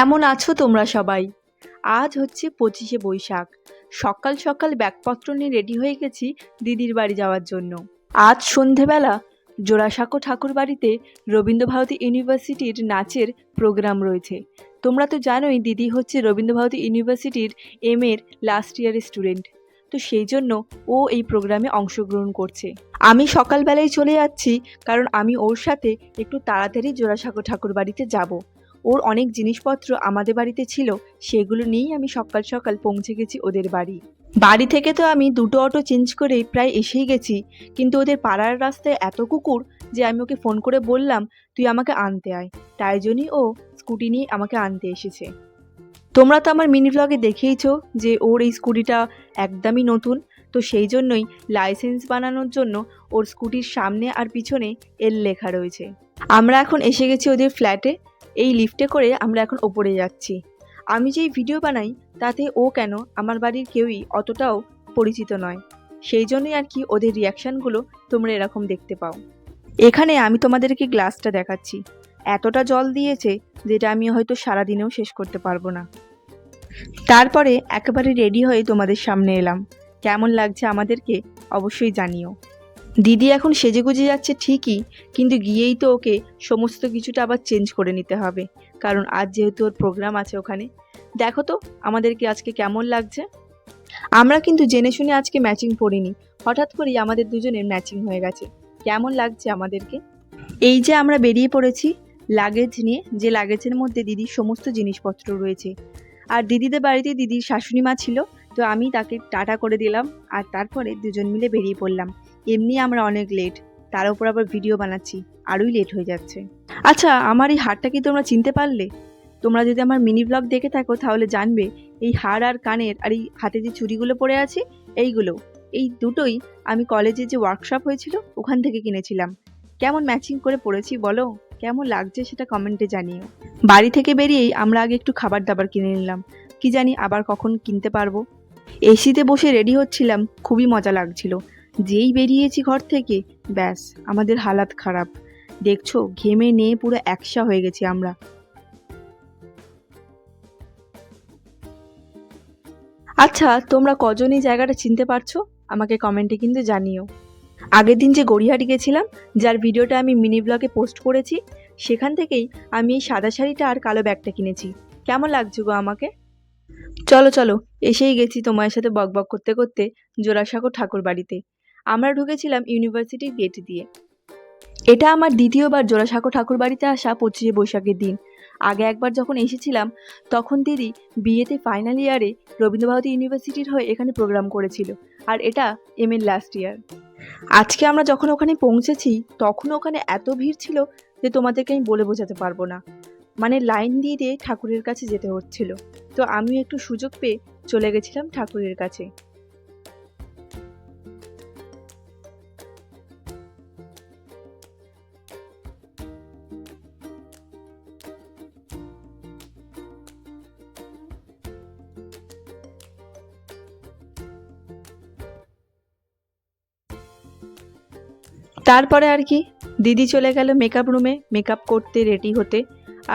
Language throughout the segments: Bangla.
কেমন আছো তোমরা সবাই? আজ হচ্ছে পঁচিশে বৈশাখ। সকাল সকাল ব্যাগপত্র নিয়ে রেডি হয়ে গেছি দিদির বাড়ি যাওয়ার জন্য। আজ সন্ধেবেলা জোড়াসাঁকো ঠাকুর বাড়িতে রবীন্দ্রভারতী ইউনিভার্সিটির নাচের প্রোগ্রাম রয়েছে। তোমরা তো জানোই দিদি হচ্ছে রবীন্দ্রভারতী ইউনিভার্সিটির এম এর লাস্ট ইয়ারের স্টুডেন্ট তো সেই জন্য ও এই প্রোগ্রামে অংশগ্রহণ করছে। আমি সকালবেলায় চলে যাচ্ছি কারণ আমি ওর সাথে একটু তাড়াতাড়ি জোড়াসাঁকো ঠাকুর বাড়িতে যাব। ওর অনেক জিনিসপত্র আমাদের বাড়িতে ছিল, সেগুলো নিয়েই আমি সকাল সকাল পৌঁছে গেছি ওদের বাড়ি। বাড়ি থেকে তো আমি দুটো অটো চেঞ্জ করে প্রায় এসেই গেছি, কিন্তু ওদের পাড়ার রাস্তায় এত কুকুর যে আমি ওকে ফোন করে বললাম, তুই আমাকে আনতে আয়। তাই জন্যই ও স্কুটি নিয়ে আমাকে আনতে এসেছে। তোমরা তো আমার মিনি ব্লগে দেখেইছো যে ওর এই স্কুটিটা একদমই নতুন, তো সেই জন্যই লাইসেন্স বানানোর জন্য ওর স্কুটির সামনে আর পিছনে এল লেখা রয়েছে। আমরা এখন এসে গেছি ওদের ফ্ল্যাটে এই লিফটে করে আমরা এখন ওপরে যাচ্ছি। আমি যেই ভিডিও বানাই, তাতে ও কেন আমার বাড়ির কেউই অতটাও পরিচিত নয়। সেই জন্যই আর কি ওদের রিয়াকশানগুলো তোমরা এরকম দেখতে পাও। এখানে আমি তোমাদেরকে গ্লাসটা দেখাচ্ছি। এতটা জল দিয়েছে যেটা আমি হয়তো সারাদিনেও শেষ করতে পারব না। তারপরে একেবারে রেডি হয়ে তোমাদের সামনে এলাম। কেমন লাগছে আমাদেরকে অবশ্যই জানিও। দিদি এখন সেজেগুজে যাচ্ছে ঠিকই, কিন্তু গিয়েই তো ওকে সমস্ত কিছুটা আবার চেঞ্জ করে নিতে হবে, কারণ আজ যেহেতু ওর প্রোগ্রাম আছে ওখানে। দেখো তো, আমাদেরকে আজকে কেমন লাগছে? আমরা কিন্তু জেনে শুনে আজকে ম্যাচিং পড়িনি, হঠাৎ করেই আমাদের দুজনের ম্যাচিং হয়ে গেছে। কেমন লাগছে আমাদেরকে? এই যে আমরা বেরিয়ে পড়েছি লাগেজ নিয়ে, যে লাগেজের মধ্যে দিদির সমস্ত জিনিসপত্র রয়েছে। আর দিদিদের বাড়িতে দিদির শাশুড়ি মা ছিল তো আমি তাকে টাটা করে দিলাম আর তারপরে দুজন মিলে বেরিয়ে পড়লাম। এমনি আমরা অনেক লেট তার উপর আবার ভিডিও বানাচ্ছি, আরোই লেট হয়ে যাচ্ছে। আচ্ছা আমার এই হারটা কি তোমরা চিনতে পারলে? তোমরা যদি আমার মিনি ব্লগ দেখে থাকো তাহলে জানবে, এই হার আর কানের আর এই হাতে যে চুড়িগুলো পরে আছে, এইগুলো। এই দুটোই আমি কলেজে যে ওয়ার্কশপ হয়েছিল, ওখান থেকে কিনেছিলাম। কেমন ম্যাচিং করে পড়েছি বলো? কেমন লাগছে সেটা কমেন্টে জানিও। বাড়ি থেকে বেরিয়েই আমরা আগে একটু খাবার দাবার কিনে নিলাম। কি জানি আবার কখন কিনতে পারব। এসিতে বসে রেডি হচ্ছিলাম, খুবই মজা লাগছিল। যেই বেরিয়েছি ঘর থেকে, ব্যাস, আমাদের হালাত খারাপ। দেখছ, ঘেমে নিয়ে পুরো একসা হয়ে গেছি আমরা। আচ্ছা তোমরা কজন এই জায়গাটা চিনতে পারছ? আমাকে কমেন্টে কিন্তু জানিও। আগের দিন যে গড়িয়াহাটি গেছিলাম, যার ভিডিওটা আমি মিনি ব্লগে পোস্ট করেছি, সেখান থেকেই আমি এই সাদা শাড়িটা আর কালো ব্যাগটা কিনেছি। কেমন লাগছে গো আমাকে? চলো চলো, এসেই গেছি তোমার সাথে বকবক করতে করতে জোড়াসাঁকো ঠাকুর বাড়িতে। আমরা ঢুকেছিলাম ইউনিভার্সিটির গেট দিয়ে। এটা আমার দ্বিতীয়বার জোড়াসাঁকো ঠাকুর বাড়িতে আসা পঁচিশে বৈশাখের দিন। আগে একবার যখন এসেছিলাম, তখন দিদি বিয়েতে ফাইনাল ইয়ারে রবীন্দ্রভারতী ইউনিভার্সিটির হয়ে এখানে প্রোগ্রাম করেছিল, আর এটা এম এর লাস্ট ইয়ার আজকে আমরা যখন ওখানে পৌঁছেছি, তখন ওখানে এত ভিড় ছিল যে তোমাদেরকে আমি বলে বোঝাতে পারব না। মানে লাইন দিয়ে দিয়ে ঠাকুরের কাছে যেতে হচ্ছিল। তো আমিও একটু সুযোগ পেয়ে চলে গেছিলাম ঠাকুরের কাছে। তারপরে আর কি, দিদি চলে গেল মেকআপ রুমে মেকআপ করতে রেডি হতে।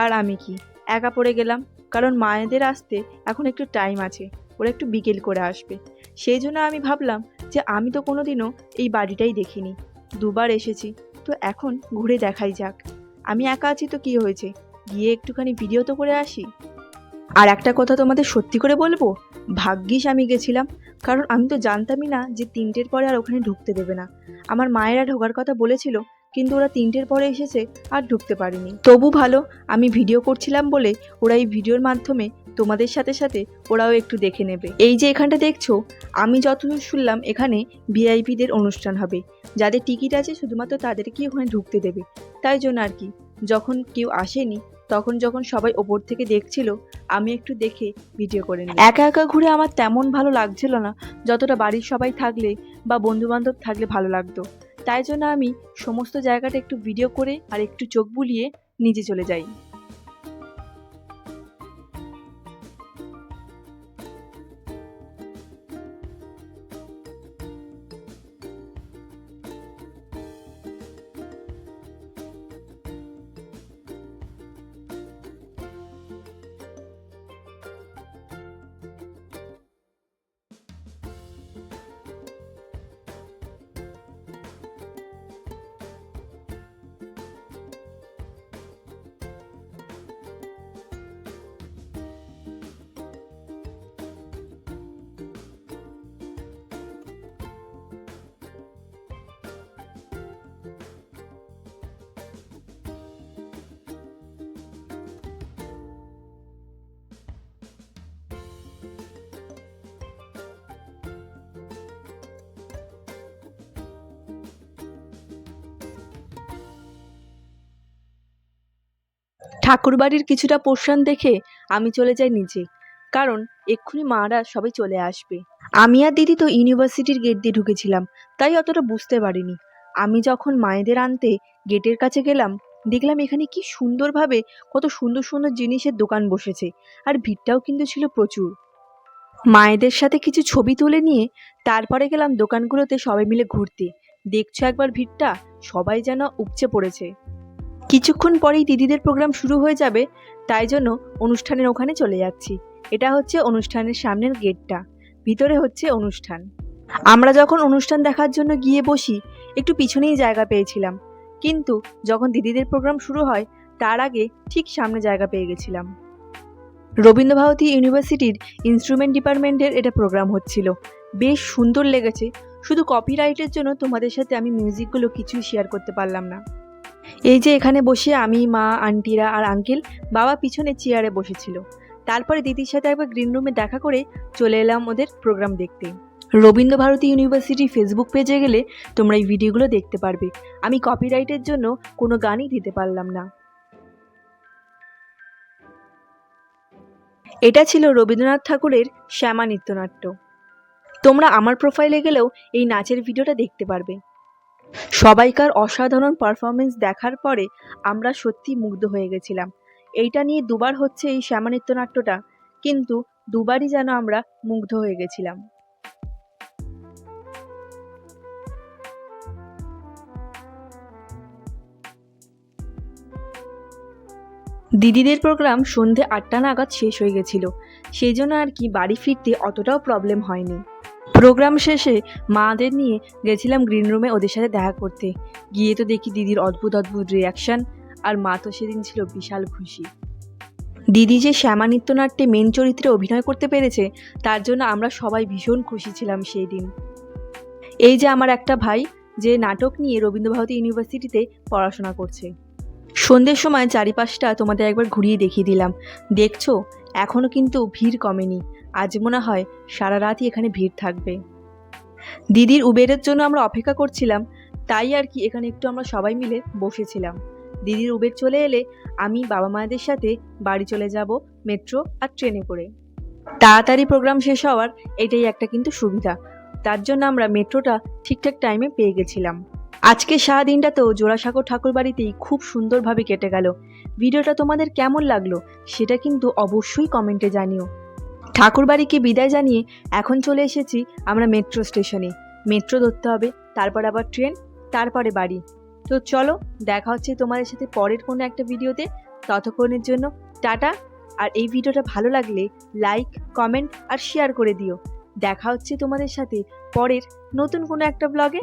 আর আমি কি, একা পড়ে গেলাম। কারণ মায়েদের আসতে এখন একটু টাইম আছে, ওরা একটু বিকেল করে আসবে। সেই জন্য আমি ভাবলাম যে আমি তো কোনোদিনও এই বাড়িটাই দেখিনি। দুবার এসেছি, তো এখন ঘুরে দেখাই যাক। আমি একা আছি তো কি হয়েছে? গিয়ে একটুখানি ভিডিও তো করে আসি? আর একটা কথা তোমাদের সত্যি করে বলব, ভাগ্যিস আমি গেছিলাম, কারণ আমি তো জানতামই না যে তিনটের পরে আর ওখানে ঢুকতে দেবে না। আমার মায়েরা ঢোকার কথা বলেছিল কিন্তু ওরা তিনটের পরে এসেছে আর ঢুকতে পারিনি। তবু ভালো, আমি ভিডিও করছিলাম বলে ওরা এই ভিডিওর মাধ্যমে তোমাদের সাথে সাথে ওরাও একটু দেখে নেবে। এই যে এখানটা দেখছ, আমি যতদূর শুনলাম এখানে ভিআইপিদের অনুষ্ঠান হবে। যাদের টিকিট আছে শুধুমাত্র তাদেরকেই ওখানে ঢুকতে দেবে। তাই জন্য আর কি, যখন কেউ আসেনি, তখন যখন সবাই ওপর থেকে দেখছিল, আমি একটু দেখে ভিডিও করে নিই একা একা ঘুরে আমার তেমন ভালো লাগছিল না, যতটা বাড়ির সবাই থাকলে বা বন্ধু বান্ধব থাকলে ভালো লাগতো। তাই জন্য আমি সমস্ত জায়গাটা একটু ভিডিও করে আর একটু চোখ বুলিয়ে নিজে চলে যাই। ঠাকুরবাড়ির কিছুটা পোর্শন দেখে আমি চলে যাই নিচে কারণ এক্ষুনি মারা সবাই চলে আসবে। আমি আর দিদি তো ইউনিভার্সিটির গেট দিয়ে ঢুকেছিলাম, তাই অতটা বুঝতে পারিনি। আমি যখন মায়েদের আনতে গেটের কাছে গেলাম, দেখলাম এখানে কি সুন্দরভাবে কত সুন্দর সুন্দর জিনিসের দোকান বসেছে, আর ভিড়টাও কিন্তু ছিল প্রচুর। মায়েদের সাথে কিছু ছবি তুলে নিয়ে তারপরে গেলাম দোকানগুলোতে সবাই মিলে ঘুরতে। দেখছ একবার ভিড়টা? সবাই যেন উপচে পড়েছে। কিছুক্ষণ পরেই দিদিদের প্রোগ্রাম শুরু হয়ে যাবে, তাই জন্য অনুষ্ঠানের ওখানে চলে যাচ্ছি। এটা হচ্ছে অনুষ্ঠানের সামনের গেটটা, ভিতরে হচ্ছে অনুষ্ঠান। আমরা যখন অনুষ্ঠান দেখার জন্য গিয়ে বসি, একটু পিছনেই জায়গা পেয়েছিলাম। কিন্তু যখন দিদিদের প্রোগ্রাম শুরু হয়, তার আগে ঠিক সামনে জায়গা পেয়ে গেছিলাম। রবীন্দ্রভারতী ইউনিভার্সিটির ইনস্ট্রুমেন্ট ডিপার্টমেন্টের এটা প্রোগ্রাম হচ্ছিল। বেশ সুন্দর লেগেছে। শুধু কপিরাইটের জন্য তোমাদের সাথে আমি মিউজিকগুলো কিছুই শেয়ার করতে পারলাম না। এই যে এখানে বসে আমি, মা, আন্টিরা আর আঙ্কেল বাবা পিছনে চেয়ারে বসেছিল। তারপরে দিদির সাথে একবার গ্রিন রুমে দেখা করে চলে এলাম ওদের প্রোগ্রাম দেখতে। রবীন্দ্রভারতী ইউনিভার্সিটির ফেসবুক পেজে গেলে তোমরা এই ভিডিওগুলো দেখতে পারবে। আমি কপিরাইটের জন্য কোনো গানই দিতে পারলাম না। এটা ছিল রবীন্দ্রনাথ ঠাকুরের শ্যামা নৃত্যনাট্য। তোমরা আমার প্রোফাইলে গেলেও এই নাচের ভিডিওটা দেখতে পারবে। সবাইকার অসাধারণ পারফরমেন্স দেখার পরে আমরা সত্যি মুগ্ধ হয়ে গেছিলাম। এইটা নিয়ে দুবার হচ্ছে এই শ্যামা নৃত্যনাট্যটা কিন্তু দুবারই যেন আমরা মুগ্ধ হয়ে গেছিলাম। দিদিদের প্রোগ্রাম সন্ধে আটটা নাগাদ শেষ হয়ে গেছিল, সেই জন্য আর কি বাড়ি ফিরতে অতটাও প্রবলেম হয়নি। প্রোগ্রাম শেষে মাদের নিয়ে গেছিলাম গ্রিন রুমে ওদের সাথে দেখা করতে। গিয়ে তো দেখি দিদির অদ্ভুত অদ্ভুত রিয়াকশন আর মা তো সেদিন ছিল বিশাল খুশি। দিদি যে শ্যামা নৃত্যনাট্যে মেন চরিত্রে অভিনয় করতে পেরেছে, তার জন্য আমরা সবাই ভীষণ খুশি ছিলাম সেই দিন। এই যে আমার একটা ভাই, যে নাটক নিয়ে রবীন্দ্রভারতী ইউনিভার্সিটিতে পড়াশোনা করছে। সন্ধ্যের সময় চারিপাশটা তোমাদের একবার ঘুরিয়ে দেখিয়ে দিলাম। দেখছ? এখনও কিন্তু ভিড় কমেনি। আজ মনে হয় সারা রাতই এখানে ভিড় থাকবে। দিদির উবেরের জন্য আমরা অপেক্ষা করছিলাম, তাই আর কি এখানে একটু আমরা সবাই মিলে বসেছিলাম। দিদির উবের চলে এলে আমি বাবা মায়েদের সাথে বাড়ি চলে যাব মেট্রো আর ট্রেনে করে। তাড়াতাড়ি প্রোগ্রাম শেষ হওয়ার এটাই একটা কিন্তু সুবিধা। তার জন্য আমরা মেট্রোটা ঠিকঠাক টাইমে পেয়ে গেছিলাম। আজকে সারাদিনটাতেও জোড়াসাঁকো ঠাকুর বাড়িতেই খুব সুন্দরভাবে কেটে গেল। ভিডিওটা তোমাদের কেমন লাগল সেটা কিন্তু অবশ্যই কমেন্টে জানিও। ঠাকুরবাড়িকে বিদায় জানিয়ে এখন চলে এসেছি আমরা মেট্রো স্টেশনে। মেট্রো ধরতে হবে, তারপর আবার ট্রেন, তারপরে বাড়ি। তো চলো, দেখা হচ্ছে তোমাদের সাথে পরের কোনো একটা ভিডিওতে। ততক্ষণের জন্য টাটা। আর এই ভিডিওটা ভালো লাগলে লাইক, কমেন্ট আর শেয়ার করে দিও। দেখা হচ্ছে তোমাদের সাথে পরের নতুন কোনো একটা ব্লগে।